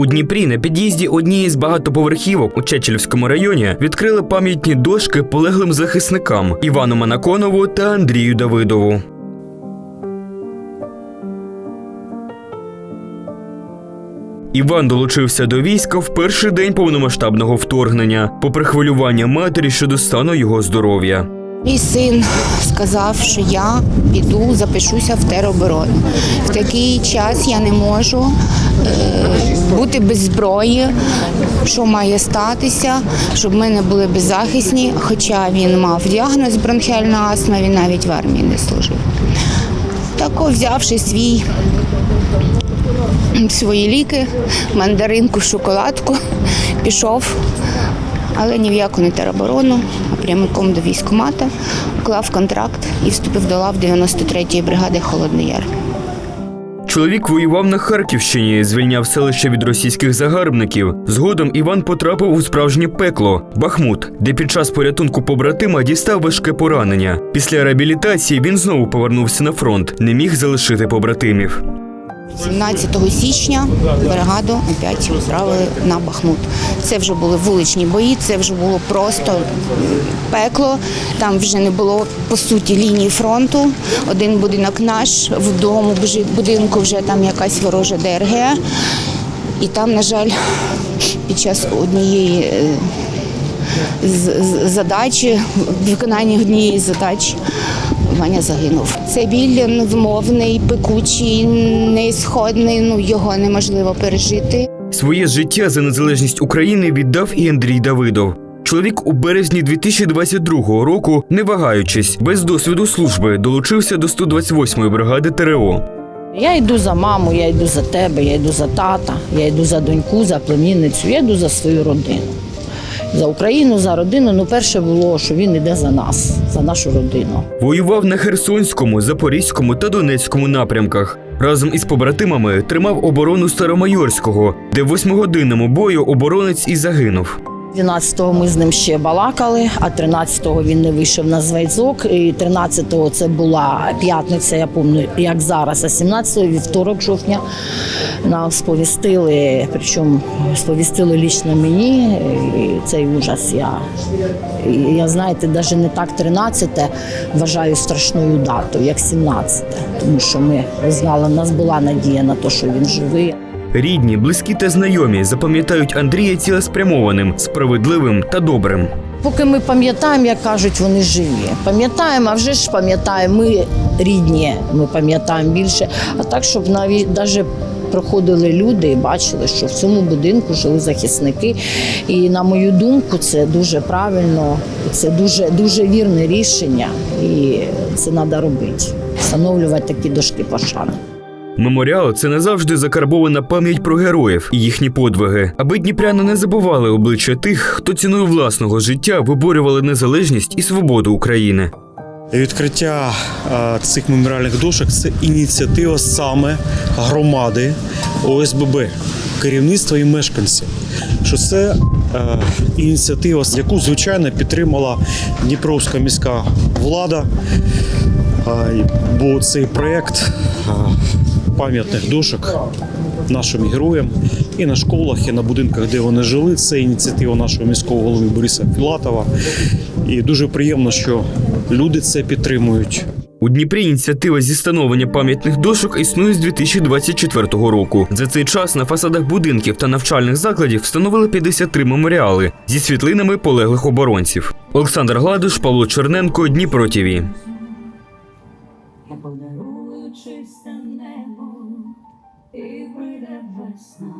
У Дніпрі на під'їзді однієї з багатоповерхівок у Чечелівському районі відкрили пам'ятні дошки полеглим захисникам Івану Манаконову та Андрію Давидову. Іван долучився до війська в перший день повномасштабного вторгнення, попри хвилювання матері щодо стану його здоров'я. Мій син сказав, що я піду, запишуся в тероборону. В такий час я не можу е, бути без зброї, що має статися, щоб ми не були беззахисні. Хоча він мав діагноз бронхіальна астма, він навіть в армії не служив. Так, взявши свій свої ліки, мандаринку, шоколадку, пішов, але ні в не тероборону, а прямиком до військкомата, уклав контракт і вступив до лав 93-ї бригади Холодний Яр. Чоловік воював на Харківщині, звільняв селище від російських загарбників. Згодом Іван потрапив у справжнє пекло Бахмут, де під час порятунку побратима дістав важке поранення. Після реабілітації він знову повернувся на фронт, не міг залишити побратимів. 17 січня бригаду опять відправили на Бахмут. Це вже були вуличні бої, це вже було просто пекло. Там вже не було по суті лінії фронту. Один будинок наш, в бжи- будинку вже там якась ворожа ДРГ. І там, на жаль, під час однієї е, задачі, виконання однієї задачі. Ваня загинув. Це біль невмовний, пекучий, неісходний. Ну його неможливо пережити. Своє життя за незалежність України віддав і Андрій Давидов. Чоловік у березні 2022 року, не вагаючись, без досвіду служби, долучився до 128-ї бригади ТРО. Я йду за маму, я йду за тебе, я йду за тата, я йду за доньку, за племінницю, я йду за свою родину. За Україну, за родину. Ну, перше було, що він іде за нас, за нашу родину. Воював на Херсонському, Запорізькому та Донецькому напрямках. Разом із побратимами тримав оборону Старомайорського, де в восьмигодинному бою оборонець і загинув. 12-го ми з ним ще балакали, а 13-го він не вийшов на зв'язок. І 13-го це була п'ятниця, я пам'ятаю, як зараз, а 17-го вівторок жовтня нам сповістили, причому сповістили лічно мені і цей ужас. Я, я знаєте, навіть не так 13 вважаю страшною датою, як 17 тому що ми знали, в нас була надія на те, що він живий. Рідні, близькі та знайомі запам'ятають Андрія цілеспрямованим, справедливим та добрим. Поки ми пам'ятаємо, як кажуть, вони живі. Пам'ятаємо, а вже ж пам'ятаємо, ми рідні, ми пам'ятаємо більше. А так, щоб навіть навіть проходили люди і бачили, що в цьому будинку жили захисники. І на мою думку, це дуже правильно, це дуже, дуже вірне рішення, і це треба робити. Встановлювати такі дошки пошани. Меморіал це назавжди закарбована пам'ять про героїв і їхні подвиги, аби дніпряни не забували обличчя тих, хто ціною власного життя виборювали незалежність і свободу України. Відкриття е, цих меморіальних дошок це ініціатива саме громади ОСББ, керівництва і мешканців. Що це е, ініціатива, яку звичайно підтримала Дніпровська міська влада. Е, бо цей проєкт е, пам'ятних дошок нашим героям і на школах, і на будинках, де вони жили. Це ініціатива нашого міського голови Бориса Філатова. І дуже приємно, що люди це підтримують. У Дніпрі ініціатива зі встановлення пам'ятних дошок існує з 2024 року. За цей час на фасадах будинків та навчальних закладів встановили 53 меморіали зі світлинами полеглих оборонців. Олександр Гладуш, Павло Черненко, Дніпро ТІВІ. Я подарую чисте небо і прийде весна.